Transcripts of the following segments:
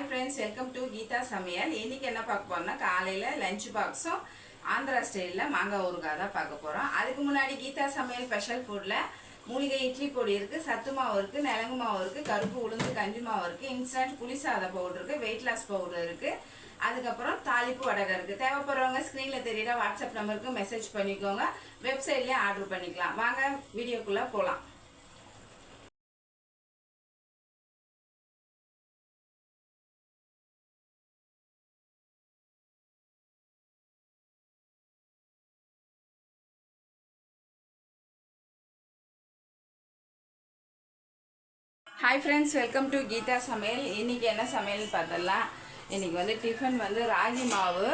Hi friends welcome to Geetha சமையல் இன்னைக்கு என்ன பார்க்க போறோம்னா காலையில் லஞ்ச் பாக்ஸும் ஆந்திரா ஸ்டைலில் மாங்காய் ஊறுகாய் தான் பார்க்க போகிறோம் அதுக்கு முன்னாடி கீதா சமையல் ஸ்பெஷல் ஃபுட்டில் மூலிகை இட்லி பொடி இருக்குது சத்து மாவு இருக்குது நிலங்கு மாவு இருக்குது கருப்பு உளுந்து கஞ்சி மாவு இருக்குது இன்ஸ்டன்ட் புளிசாத பவுடர் இருக்குது வெயிட் லாஸ் பவுடர் இருக்குது அதுக்கப்புறம் தாளிப்பு வடகை இருக்குது தேவைப்படுறவங்க ஸ்க்ரீனில் தெரியுற வாட்ஸ்அப் நம்பருக்கு மெசேஜ் பண்ணிக்கோங்க. வெப்சைட்லேயே ஆர்டர் பண்ணிக்கலாம். வாங்க வீடியோக்குள்ளே போகலாம் hi friends welcome to Geetha சமையல் இன்னைக்கு என்ன சமையல் பார்த்தலாம் இன்றைக்கி வந்து டிஃபன் வந்து ராகி மாவு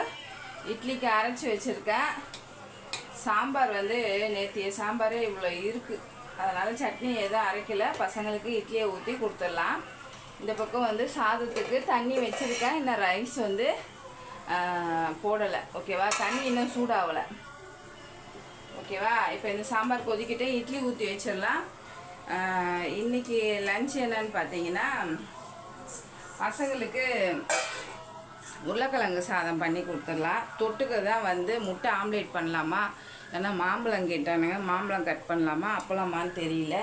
இட்லிக்கு அரைச்சி வச்சுருக்கேன். சாம்பார் வந்து நேற்றைய சாம்பாரே இவ்வளோ இருக்குது அதனால் சட்னி எதுவும் அரைக்கல. பசங்களுக்கு இட்லியை ஊற்றி கொடுத்துடலாம். இந்த பக்கம் வந்து சாதத்துக்கு தண்ணி வச்சுருக்கேன். இன்னும் ரைஸ் வந்து போடலை. ஓகேவா? தண்ணி இன்னும் சூடாகலை ஓகேவா? இப்போ இந்த சாம்பார் கொதிக்கிட்டே இட்லி ஊற்றி வச்சிடலாம். இன்றைக்கி இன்னைக்கு என்னன்னு பார்த்தீங்கன்னா பசங்களுக்கு உருளைக்கிழங்கு சாதம் பண்ணி கொடுத்துடலாம். தொட்டுக்க தான் வந்து முட்டை ஆம்லேட் பண்ணலாமா? ஏன்னா மாம்பழம் கேட்டானுங்க மாம்பழம் கட் பண்ணலாமா? அப்பளமான்னு தெரியல.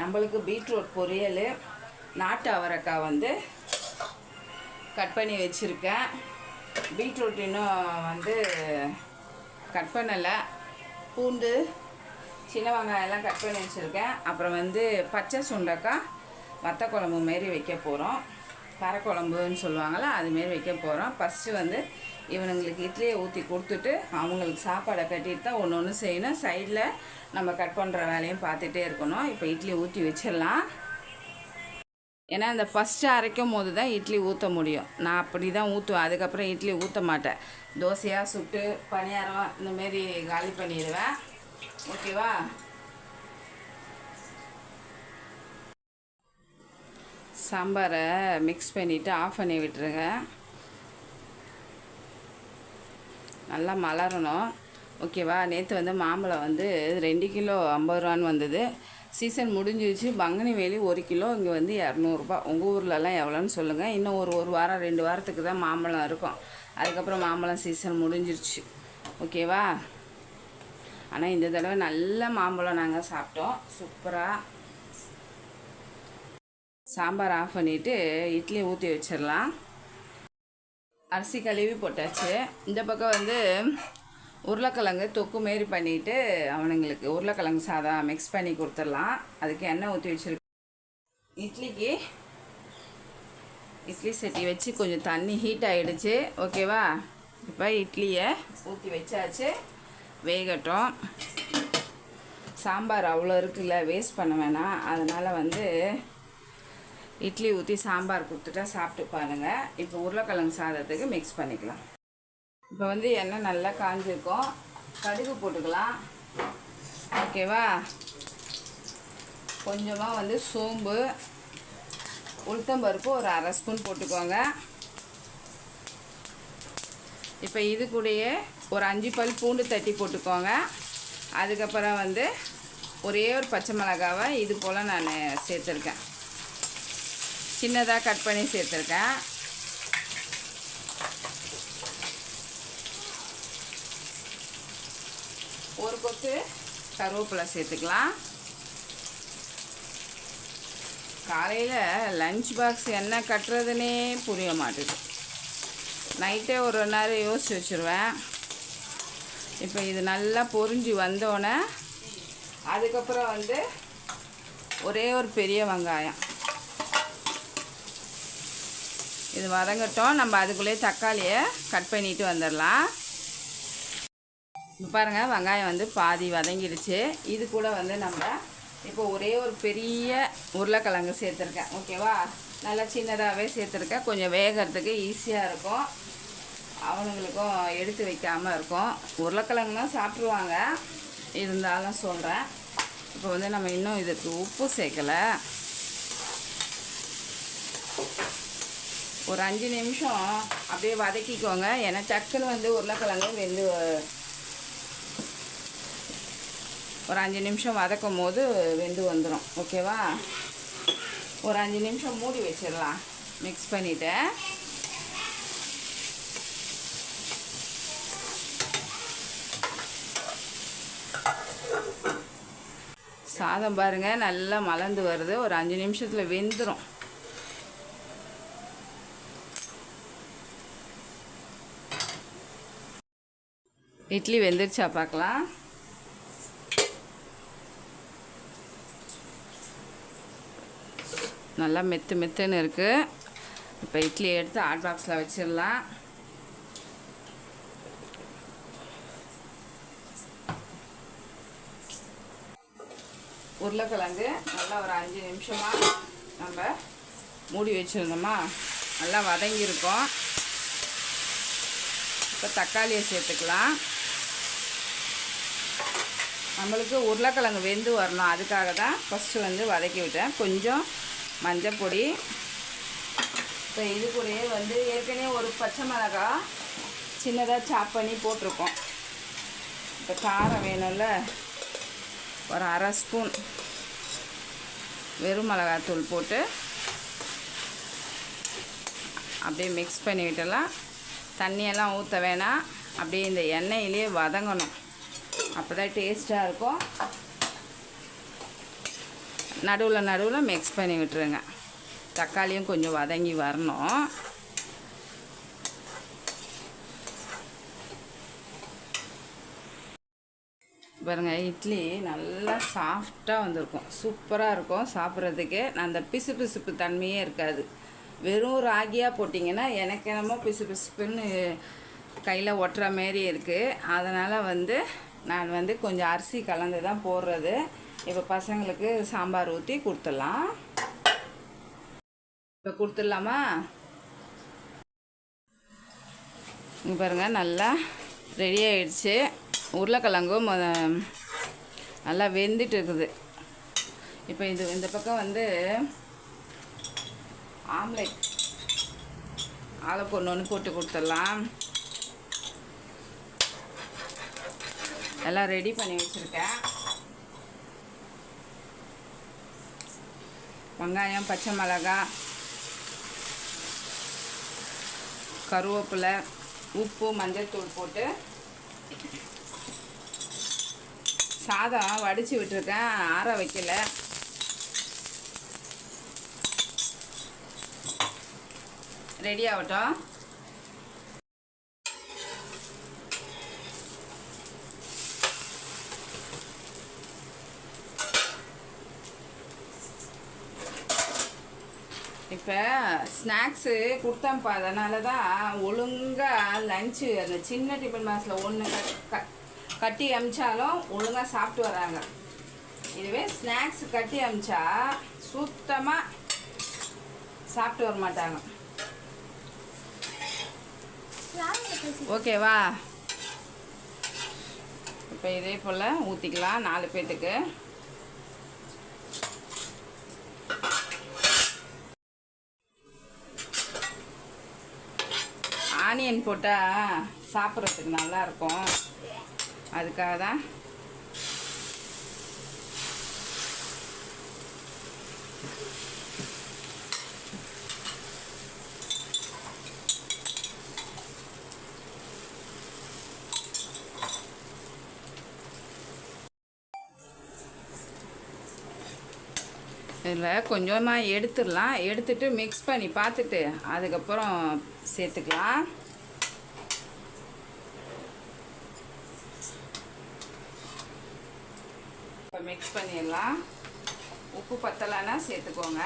நம்மளுக்கு பீட்ரூட் பொரியல் நாட்டு அவரைக்காய் வந்து கட் பண்ணி வச்சுருக்கேன். பீட்ரூட் இன்னும் வந்து கட் பண்ணலை. பூண்டு சின்ன வெங்காயம் எல்லாம் கட் பண்ணி வச்சுருக்கேன். அப்புறம் வந்து பச்சை சுண்டக்காய் வத்த குழம்பு மாரி வைக்க போகிறோம் கரைக்குழம்புன்னு சொல்லுவாங்கள்ல அதுமாரி வைக்க போகிறோம் ஃபஸ்ட்டு வந்து இவனுங்களுக்கு இட்லியை ஊற்றி கொடுத்துட்டு அவங்களுக்கு சாப்பாடை கட்டிட்டு தான் ஒன்று ஒன்று செய்யணும். சைடில் நம்ம கட் பண்ணுற வேலையும் பார்த்துட்டே இருக்கணும். இப்போ இட்லி ஊற்றி வச்சிடலாம். ஏன்னா இந்த ஃபஸ்ட்டு அரைக்கும் போது தான் இட்லி ஊற்ற முடியும். நான் அப்படி தான் ஊற்றுவேன் அதுக்கப்புறம் இட்லி ஊற்ற மாட்டேன். தோசையாக சுட்டு பணியாரம் இந்தமாரி காலி பண்ணிடுவேன். ஓகேவா? சாம்பாரை மிக்ஸ் பண்ணிவிட்டு ஆஃப் பண்ணி விட்டுருங்க. நல்லா மலரணும். ஓகேவா? நேற்று வந்து மாம்பழம் வந்து ரெண்டு கிலோ ஐம்பது ரூபான்னு வந்தது. சீசன் முடிஞ்சிருச்சு. பங்கனி வேலி ஒரு கிலோ இங்கே வந்து இரநூறுபா உங்கள் ஊர்லலாம் எவ்வளோன்னு சொல்லுங்கள் இன்னும் ஒரு ஒரு வாரம் ரெண்டு வாரத்துக்கு தான் மாம்பழம் இருக்கும். அதுக்கப்புறம் மாம்பழம் சீசன் முடிஞ்சிருச்சு. ஓகேவா? ஆனால் இந்த தடவை நல்ல மாம்பழம் நாங்கள் சாப்பிட்டோம். சூப்பராக சாம்பார் ஆஃப் பண்ணிவிட்டு இட்லி ஊற்றி வச்சிடலாம். அரிசி கழுவி போட்டாச்சு. இந்த பக்கம் வந்து உருளைக்கிழங்கு தொக்கு மாரி பண்ணிவிட்டு அவனுங்களுக்கு உருளைக்கிழங்கு சாதம் மிக்ஸ் பண்ணி கொடுத்துடலாம். அதுக்கு எண்ணெய் ஊற்றி வச்சுருக்கு இட்லிக்கு இட்லி சட்டி வச்சு கொஞ்சம் தண்ணி ஹீட் ஆகிடுச்சு ஓகேவா இப்போ இட்லியை ஊற்றி வச்சாச்சு. வேகட்டும். சாம்பார் அவ்வளோ இருக்குல்ல வேஸ்ட் பண்ண வேணாம். அதனால் வந்து இட்லி ஊற்றி சாம்பார் கொடுத்துட்டா சாப்பிட்டு பாருங்கள் இப்போ உருளைக்கிழங்கு சாதத்துக்கு மிக்ஸ் பண்ணிக்கலாம். இப்போ வந்து எண்ணெய் நல்லா காஞ்சிருக்கும். கடுகு போட்டுக்கலாம். ஓகேவா கொஞ்சமாக வந்து சோம்பு உளுத்தம்பருப்பு ஒரு அரை ஸ்பூன் போட்டுக்கோங்க. இப்போ இது கூடயே ஒரு அஞ்சு பல் பூண்டு தட்டி போட்டுக்கோங்க. அதுக்கப்புறம் வந்து ஒரே ஒரு பச்சை மிளகாவை இது போல் நான் சேர்த்துருக்கேன். சின்னதாக கட் பண்ணி சேர்த்துருக்கேன். ஒரு கொத்து கருவேப்பிலை சேர்த்துக்கலாம். காலையில் லஞ்ச் பாக்ஸ் என்ன கட்டுறதுனே புரிய மாட்டுது. நைட்டே ஒரு நேரம் யோசிச்சு வச்சுருவேன். இப்போ இது நல்லா பொரிஞ்சு வந்தோடனே அதுக்கப்புறம் வந்து ஒரே ஒரு பெரிய வெங்காயம். இது வதங்கட்டும். நம்ம அதுக்குள்ளேயே தக்காளியை கட் பண்ணிட்டு வந்துடலாம். பாருங்கள் வெங்காயம் வந்து பாதி வதங்கிடுச்சு. இது கூட வந்து நம்ம இப்போ ஒரே ஒரு பெரிய உருளைக்கிழங்கு சேர்த்துருக்கேன். ஓகேவா? நல்லா சின்னதாகவே சேர்த்துருக்கேன். கொஞ்சம் வேகிறதுக்கு ஈஸியாக இருக்கும். அவனுங்களுக்கும் எடுத்து வைக்காமல் இருக்கும். உருளைக்கிழங்குலாம் சாப்பிட்ருவாங்க இருந்தாலும் சொல்கிறேன் இப்போ வந்து நம்ம இன்னும் இதுக்கு உப்பு சேர்க்கலை. ஒரு அஞ்சு நிமிஷம் அப்படியே வதக்கிக்கோங்க. ஏன்னா டக்குன்னு வந்து உருளைக்கிழங்கு வெந்து ஒரு அஞ்சு நிமிஷம் வதக்கும் போது வெந்து வந்துடும் ஓகேவா? ஒரு அஞ்சு நிமிஷம் மூடி வச்சிடலாம். மிக்ஸ் பண்ணிவிட்டேன் சாதம் பாருங்கள் நல்லா மலர்ந்து வருது. ஒரு அஞ்சு நிமிஷத்தில் வெந்துடும் இட்லி வெந்துருச்சா பார்க்கலாம் நல்லா மெத்து மெத்துன்னு இருக்குது இப்போ இட்லி எடுத்து ஹாட் பாக்ஸில் வச்சிடலாம். உருளைக்கிழங்கு நல்லா ஒரு அஞ்சு நிமிஷமாக நம்ம மூடி வச்சுருந்தோமா? நல்லா வதங்கியிருக்கோம். இப்போ தக்காளியை சேர்த்துக்கலாம். நம்மளுக்கு உருளைக்கிழங்கு வெந்து வரணும். அதுக்காக தான் ஃபஸ்ட்டு வந்து வதக்கி விட்டேன். கொஞ்சம் மஞ்சள் பொடி. இப்போ இது கூடயே வந்து ஏற்கனவே ஒரு பச்சை மிளகா சின்னதாக சாப் பண்ணி போட்டிருக்கோம். இப்போ காரம் வேணும்ல? ஒரு அரை ஸ்பூன் வெறும் மிளகாத்தூள் போட்டு அப்படியே மிக்ஸ் பண்ணி விட்டலாம் தண்ணியெல்லாம் ஊற்ற வேணாம். அப்படியே இந்த எண்ணெயிலே வதங்கணும். அப்போ தான் டேஸ்ட்டாக இருக்கும். நடுவில் நடுவில் மிக்ஸ் பண்ணி விட்டுருங்க. தக்காளியும் கொஞ்சம் வதங்கி வரணும். பாருங்கள் இட்லி நல்லா சாஃப்டாக வந்திருக்கும். சூப்பராக இருக்கும் சாப்பிட்றதுக்கு. அந்த பிசு பிசுப்பு தன்மையே இருக்காது. வெறும் ராகியாக போட்டிங்கன்னா எனக்கு என்னமோ பிசு பிசுப்புன்னு கையில் ஒட்டுற மாரி இருக்குது அதனால் வந்து நான் வந்து கொஞ்சம் அரிசி கலந்து தான் போடுறது. இப்போ பசங்களுக்கு சாம்பார் ஊற்றி கொடுத்துடலாம். இப்போ கொடுத்துடலாமா? இங்கே பாருங்கள் நல்லா ரெடி ஆகிடுச்சு உருளைக்கிழங்கும் நல்லா வெந்துட்டு இருக்குது இப்போ இது இந்த பக்கம் வந்து ஆம்லெட். ஆளுக்கு ஒன்று ஒன்று போட்டு கொடுத்துடலாம். எல்லாம் ரெடி பண்ணி வச்சுருக்கேன். வெங்காயம் பச்சை மிளகாய் கருவேப்பிலை உப்பு மஞ்சள் தூள் போட்டு சாதம் வடித்து விட்டுருக்கேன். ஆற வைக்கல. ரெடி ஆகட்டும். இப்போ ஸ்நாக்ஸு கொடுத்தேன்ப்பா. அதனால தான் ஒழுங்காக லஞ்சு அந்த சின்ன டிஃபன் பாக்ஸில் ஒன்று க கட்டி அமிச்சாலும் ஒழுங்காக சாப்பிட்டு வராங்க. இதுவே ஸ்நாக்ஸ் கட்டி அமிச்சா சுத்தமாக சாப்பிட்டு வர மாட்டாங்க. ஓகேவா? இப்போ இதே போல் ஊற்றிக்கலாம் நாலு பேர்த்துக்கு ஆனியன் போட்டால் சாப்பிட்றதுக்கு நல்லா இருக்கும். அதுக்காக தான் இதில் கொஞ்சமாக எடுத்துடலாம். எடுத்துட்டு மிக்ஸ் பண்ணி பார்த்துட்டு அதுக்கப்புறம் சேர்த்துக்கலாம். இப்போ மிக்ஸ் பண்ணிடலாம். உப்பு பத்தலைன்னா சேர்த்துக்கோங்க.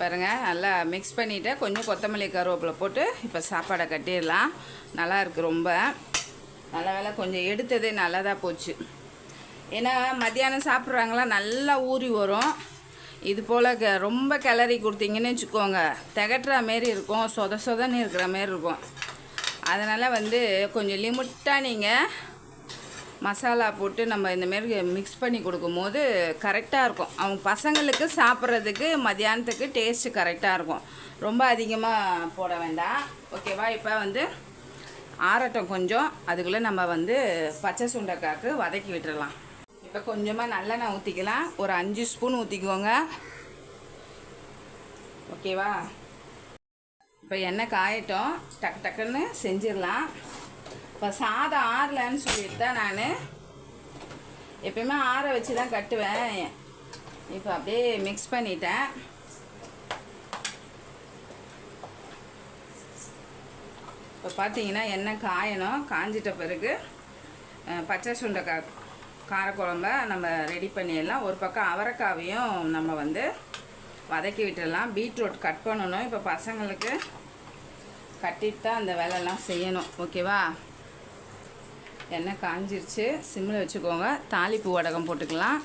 பாருங்கள் நல்லா மிக்ஸ் பண்ணிவிட்டு கொஞ்சம் கொத்தமல்லி கருவேப்பில் போட்டு இப்போ சாப்பாடை கட்டிடலாம். நல்லா இருக்குது ரொம்ப. நல்ல வேலை கொஞ்சம் எடுத்ததே நல்லதாக போச்சு. ஏன்னா மத்தியானம் சாப்பிட்றாங்களா நல்லா ஊறி வரும். இது போல் க ரொம்ப கிளறி கொடுத்தீங்கன்னு வச்சுக்கோங்க. திகட்டுற மாரி இருக்கும். சொத சொதன்னு இருக்கிற மாரி இருக்கும். அதனால் வந்து கொஞ்சம் லிமிட்டாக நீங்கள் மசாலா போட்டு நம்ம இந்த மாரி மிக்ஸ் பண்ணி கொடுக்கும்போது கரெக்டாக இருக்கும். அவங்க பசங்களுக்கு சாப்பிட்றதுக்கு மதியானத்துக்கு டேஸ்ட்டு கரெக்டாக இருக்கும். ரொம்ப அதிகமாக போட வேண்டாம். ஓகேவா இப்போ வந்து ஆரட்டம் கொஞ்சம். அதுக்குள்ளே நம்ம வந்து பச்சை சுண்டைக்காக்கு வதக்கி விட்டுடலாம் இப்போ கொஞ்சமாக நல்லெண்ணெய் ஊற்றிக்கலாம் ஒரு அஞ்சு ஸ்பூன் ஊற்றிக்கோங்க ஓகேவா? இப்போ எண்ணெய் காயட்டும். டக்கு டக்குன்னு செஞ்சிடலாம். இப்போ சாதம் ஆறலன்னு சொல்லிட்டு தான் நான் எப்பயுமே ஆற வச்சு தான் கட்டுவேன். இப்போ அப்படியே மிக்ஸ் பண்ணிட்டேன். இப்போ பார்த்தீங்கன்னா எண்ணெய் காயணும். காஞ்சிட்ட பிறகு பச்சை சுண்டைக்காய் காரக்குழம்ப நம்ம ரெடி பண்ணிடலாம். ஒரு பக்கம் அவரைக்காவையும் நம்ம வந்து வதக்கி விட்டுடலாம். பீட்ரூட் கட் பண்ணணும். இப்போ பசங்களுக்கு கட்டிட்டு தான் அந்த வேலைலாம் செய்யணும். ஓகேவா எண்ணெய் காஞ்சிருச்சு. சிம்மில் வச்சுக்கோங்க. தாளிப்பு உடகம் போட்டுக்கலாம்.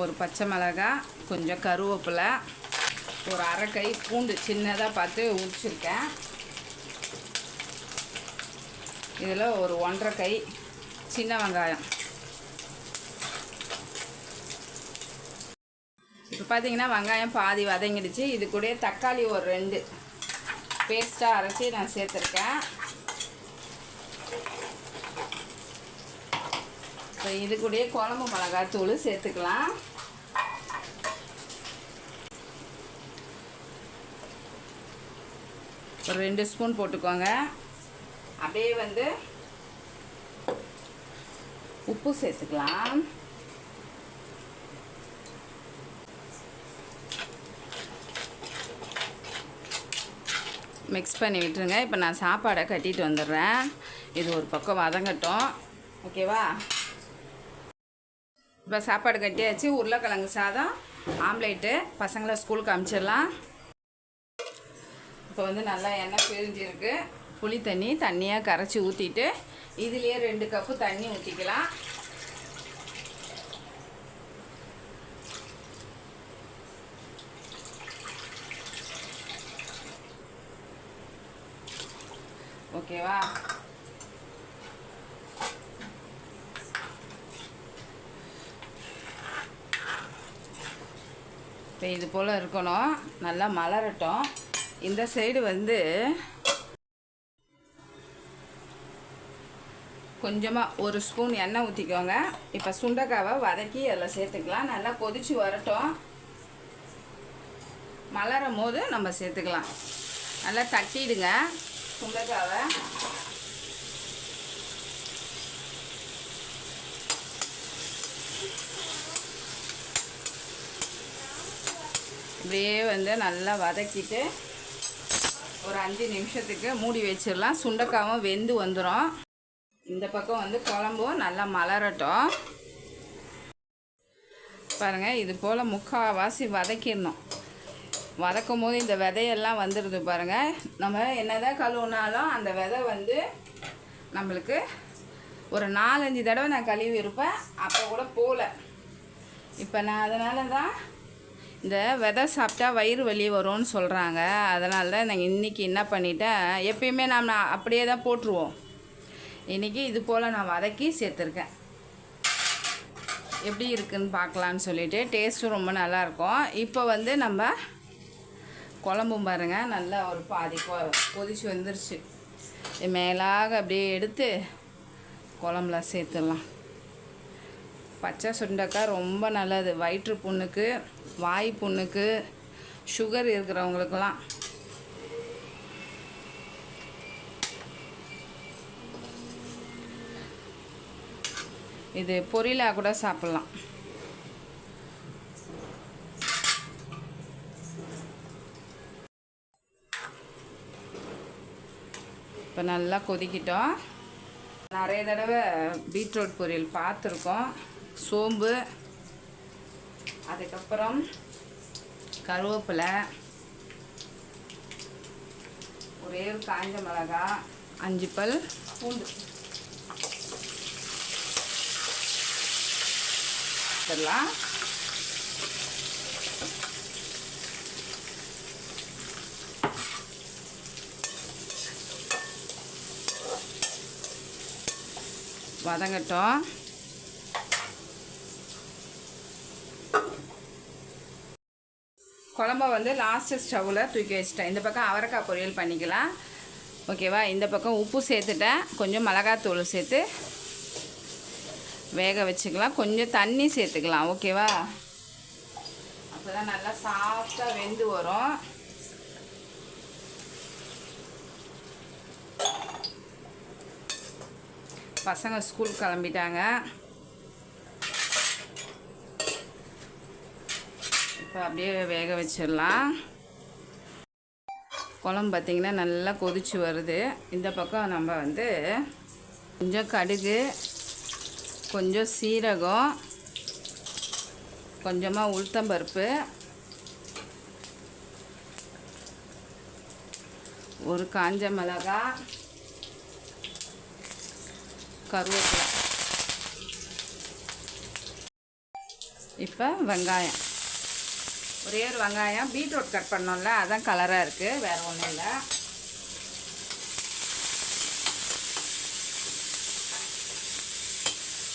ஒரு பச்சை மிளகாய் கொஞ்சம் கருவேப்பிலை ஒரு அரை கை பூண்டு சின்னதாக பார்த்து உரிச்சிருக்கேன். இதில் ஒரு ஒன்றரை கை சின்ன வெங்காயம். இப்போ பார்த்தீங்கன்னா வெங்காயம் பாதி வதங்கிடுச்சு. இது கூட தக்காளி ஒரு ரெண்டு. பேஸ்ட்டாக அரைச்சி நான் சேர்த்துருக்கேன். இப்போ இது கூட குழம்பு மிளகாய் தூள் சேர்த்துக்கலாம். ஒரு ரெண்டு ஸ்பூன் போட்டுக்கோங்க. அப்படியே வந்து உப்பு சேர்த்துக்கலாம். மிக்ஸ் பண்ணி விட்டுருங்க. இப்போ நான் சாப்பாடை கட்டிட்டு வந்துடுறேன். இது ஒரு பக்கம் வதங்கட்டும். ஓகேவா இப்போ சாப்பாடு கட்டியாச்சு. உருளைக்கிழங்கு சாதம் ஆம்லேட்டு. பசங்களை ஸ்கூலுக்கு அமுச்சிடலாம். இப்போ வந்து நல்லா எண்ணெய் பிரிஞ்சிருக்கு. புளி தண்ணி தண்ணியாக கரைச்சி ஊற்றிட்டு இதுலேயே ரெண்டு கப்பு தண்ணி ஊற்றிக்கலாம் ஓகேவா? இப்போ இது போல் இருக்கணும். நல்லா மலரட்டும். இந்த சைடு வந்து கொஞ்சமாக ஒரு ஸ்பூன் எண்ணெய் ஊற்றிக்கோங்க இப்போ சுண்டைக்காவை வதக்கி அதில் சேர்த்துக்கலாம். நல்லா கொதிச்சு வரட்டும். மலரும் போது நம்ம சேர்த்துக்கலாம். நல்லா தட்டிடுங்க சுண்டைக்காவை. இப்படியே வந்து நல்லா வதக்கிட்டு ஒரு அஞ்சு நிமிஷத்துக்கு மூடி வச்சிடலாம். சுண்டைக்காவும் வெந்து வந்துடும் இந்த பக்கம் வந்து குழம்பும் நல்லா மலரட்டும். பாருங்கள் இது போல் முக்கால்வாசி வதக்கிடணும். வதக்கும் போது இந்த விதையெல்லாம் வந்துடுது பாருங்கள் நம்ம என்னதான் கழுவுனாலும் அந்த விதை வந்து நம்மளுக்கு ஒரு நாலஞ்சு தடவை நான் கழுவி இருப்பேன். அப்போ கூட போகல. இப்போ நான் அதனால தான் இந்த விதை சாப்பிட்டா வயிறு வலி வரும்னு சொல்கிறாங்க அதனால தான் நான் இன்றைக்கி என்ன பண்ணிட்டேன்? எப்பயுமே நாம் அப்படியே தான் போட்டுருவோம். இன்றைக்கி இது போல் நான் வதக்கி சேர்த்துருக்கேன். எப்படி இருக்குன்னு பார்க்கலான்னு சொல்லிவிட்டு டேஸ்ட்டும் ரொம்ப நல்லாயிருக்கும் இப்போ வந்து நம்ம குழம்பும் பாருங்கள் நல்லா ஒரு பாதி கொ கொதிச்சு வந்துருச்சு. மேலாக அப்படியே எடுத்து குழம்புல சேர்த்துடலாம். பச்சை சுண்டக்காய் ரொம்ப நல்லது. வயிற்று புண்ணுக்கு வாய் புண்ணுக்கு சுகர் இருக்கிறவங்களுக்கெல்லாம். இது பொரியலாக கூட சாப்பிட்லாம். இப்போ நல்லா கொதிக்கிட்டோம். நிறைய தடவை பீட்ரூட் பொரியல் பார்த்துருக்கோம். சோம்பு அதுக்கப்புறம் கருவேப்பிலை ஒரே காஞ்ச மிளகா அஞ்சு பல் பூண்டு. இதெல்லாம் வதங்கட்டும். குழம்ப வந்து லாஸ்ட்டு ஸ்டவ்வில் தூக்கி வச்சிட்டேன். இந்த பக்கம் அவரைக்காய் பொரியல் பண்ணிக்கலாம். ஓகேவா இந்த பக்கம் உப்பு சேர்த்துட்டேன். கொஞ்சம் மிளகாத்தூள் சேர்த்து வேக வச்சுக்கலாம். கொஞ்சம் தண்ணி சேர்த்துக்கலாம். ஓகேவா? அப்போ தான் நல்லா சாஃப்டாக வெந்து வரும். பசங்க ஸ்கூல் கிளம்பிட்டாங்க. இப்போ அப்படியே வேக வச்சிடலாம். குழம்பு பார்த்திங்கன்னா நல்லா கொதிச்சு வருது. இந்த பக்கம் நம்ம வந்து கொஞ்சம் கடுகு கொஞ்சம் சீரகம் கொஞ்சமாக உளுத்தம்பருப்பு ஒரு காஞ்ச மிளகா கருவேப்பிலை. இப்போ வெங்காயம். ஒரே ஒரு வெங்காயம். பீட்ரூட் கட் பண்ணோம்ல அதான் கலராக இருக்குது வேறு ஒன்றும் இல்லை.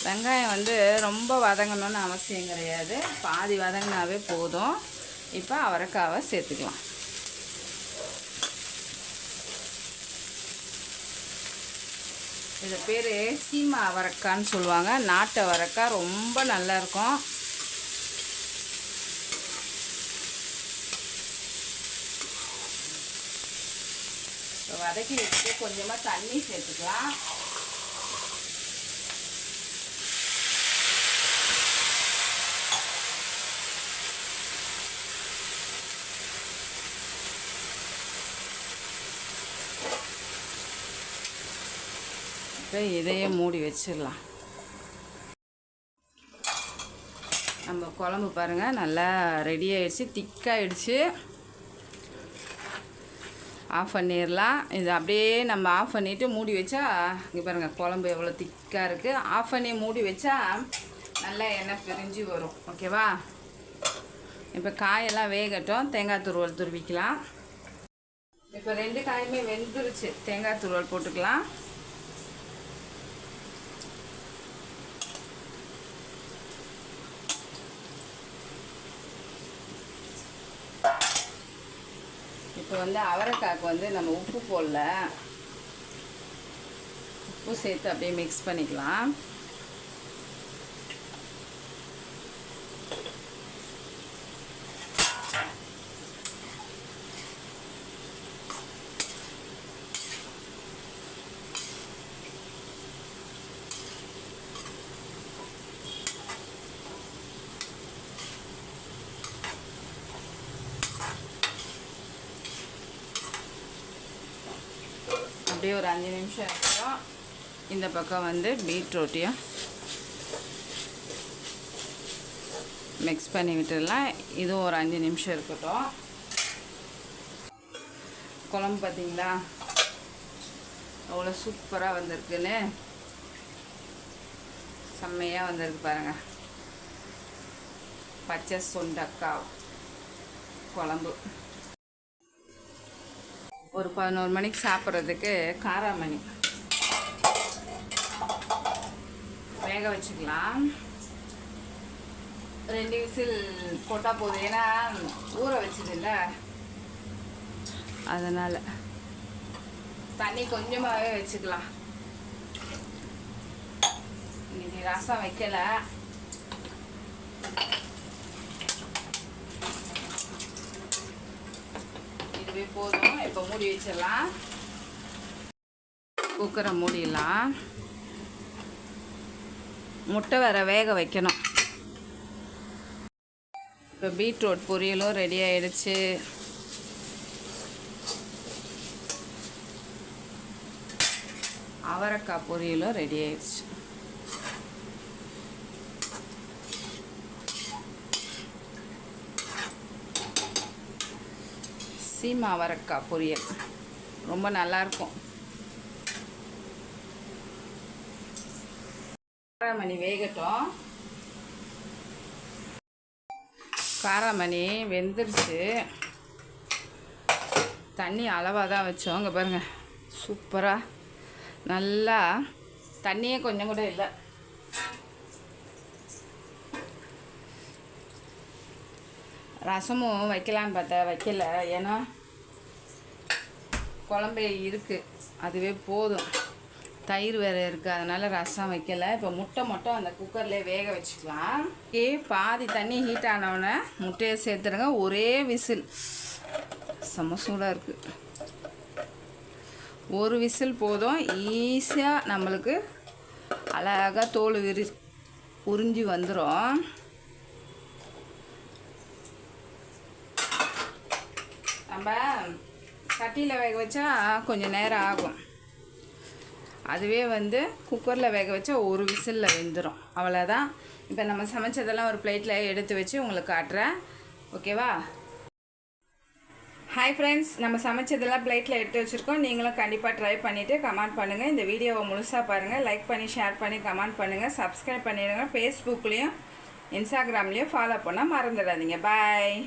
வெங்காயம் வந்து ரொம்ப வதங்கணும்னு அவசியம் கிடையாது. பாதி வதங்கினாவே போதும். இப்போ அவரைக்காவை சேர்த்துக்கலாம். இது பேர் சீமா அவரைக்கான்னு சொல்லுவாங்க. நாட்டு அவரைக்காய் ரொம்ப நல்லா இருக்கும். வதக்கி வச்சுட்டு கொஞ்சமாக தண்ணி சேர்த்துக்கலாம். இப்போ இதையே மூடி வச்சிடலாம். நம்ம குழம்பு பாருங்கள் நல்லா ரெடி ஆகிடுச்சு திக்காகிடுச்சு ஆஃப் பண்ணிடலாம். இது அப்படியே நம்ம ஆஃப் பண்ணிவிட்டு மூடி வச்சா இங்கே பாருங்கள் குழம்பு எவ்வளோ திக்காக இருக்குது ஆஃப் பண்ணி மூடி வச்சா நல்லா எண்ணெய் பிரிஞ்சு வரும். ஓகேவா இப்போ காயெல்லாம் வேகட்டும். தேங்காய் துருவல் துருவிக்கலாம். இப்போ ரெண்டு காயுமே வெந்துருச்சு. தேங்காய் துருவல் போட்டுக்கலாம். இப்போ வந்து அவரைக்காய்க்கு வந்து நம்ம உப்பு போடல. உப்பு சேர்த்து அப்படியே மிக்ஸ் பண்ணிக்கலாம். அப்படியே ஒரு அஞ்சு நிமிஷம் இருக்கட்டும் இந்த பக்கம் வந்து பீட்ரூட்டையும் மிக்ஸ் பண்ணி விட்டுடலாம். இதுவும் ஒரு அஞ்சு நிமிஷம் இருக்கட்டும். குழம்பு பார்த்தீங்களா? அவ்வளோ சூப்பராக வந்திருக்குன்னு. செம்மையாக வந்திருக்கு பாருங்கள் பச்சை சுண்டக்காய் குழம்பு. ஒரு பதினோரு மணிக்கு சாப்பிட்றதுக்கு காராமணி. வேக வச்சுக்கலாம். ரெண்டு விசில் போட்டால் போதும். ஏன்னா ஊற வச்சதில்ல. அதனால். தண்ணி கொஞ்சமாகவே வச்சுக்கலாம். இன்னைக்கு ரசம் வைக்கலை. இதுவே போதும். இப்போ மூடி வச்சிடலாம். குக்கரை மூடிடலாம் முட்டை வேற வேக வைக்கணும். இப்போ பீட்ரூட் பொரியலும் ரெடி ஆயிடுச்சு. அவரைக்காய் பொரியலும் ரெடி ஆயிடுச்சு. சீமா அவரக்காய் பொரியல். ரொம்ப நல்லாயிருக்கும் காராமணி வேகட்டும். காராமணி வெந்துருச்சு. தண்ணி அளவாக தான் வச்சோம். இங்கே பாருங்கள் சூப்பராக நல்லா தண்ணியே கொஞ்சம் கூட இல்லை. ரசமும் வைக்கலான்னு பார்த்தேன் வைக்கல. ஏன்னா குழம்பு இருக்குது அதுவே போதும். தயிர் வேறு இருக்குது அதனால் ரசம் வைக்கலை. இப்போ முட்டை மட்டும் அந்த குக்கர்லேயே வேக வச்சுக்கலாம். ஏ பாதி தண்ணி ஹீட் ஆனவுடனே முட்டையை சேர்த்துருங்க ஒரே விசில். செம்ம சூடாக இருக்குது ஒரு விசில் போதும். ஈஸியாக நம்மளுக்கு அழகாக தோல் விரி உறிஞ்சி வந்துடும் நம்ம சட்டியில் வேக வச்சா கொஞ்சம் நேரம் ஆகும். அதுவே வந்து குக்கரில் வேக வச்சா ஒரு விசிலில் வெந்துடும் அவ்வளோதான் இப்போ நம்ம சமைச்சதெல்லாம் ஒரு பிளேட்டில் எடுத்து வச்சு உங்களுக்கு காட்டுறேன். ஓகேவா ஹாய் ஃப்ரெண்ட்ஸ் நம்ம சமைச்சதெல்லாம் பிளேட்டில் எடுத்து வச்சுருக்கோம். நீங்களும் கண்டிப்பாக ட்ரை பண்ணிவிட்டு கமெண்ட் பண்ணுங்கள் இந்த வீடியோவை முழுசாக பாருங்கள் லைக் பண்ணி ஷேர் பண்ணி கமெண்ட் பண்ணுங்கள் சப்ஸ்கிரைப் பண்ணிடுங்க. ஃபேஸ்புக்லேயும் இன்ஸ்டாகிராம்லேயும் ஃபாலோ பண்ணால் மறந்துடாதீங்க. பாய்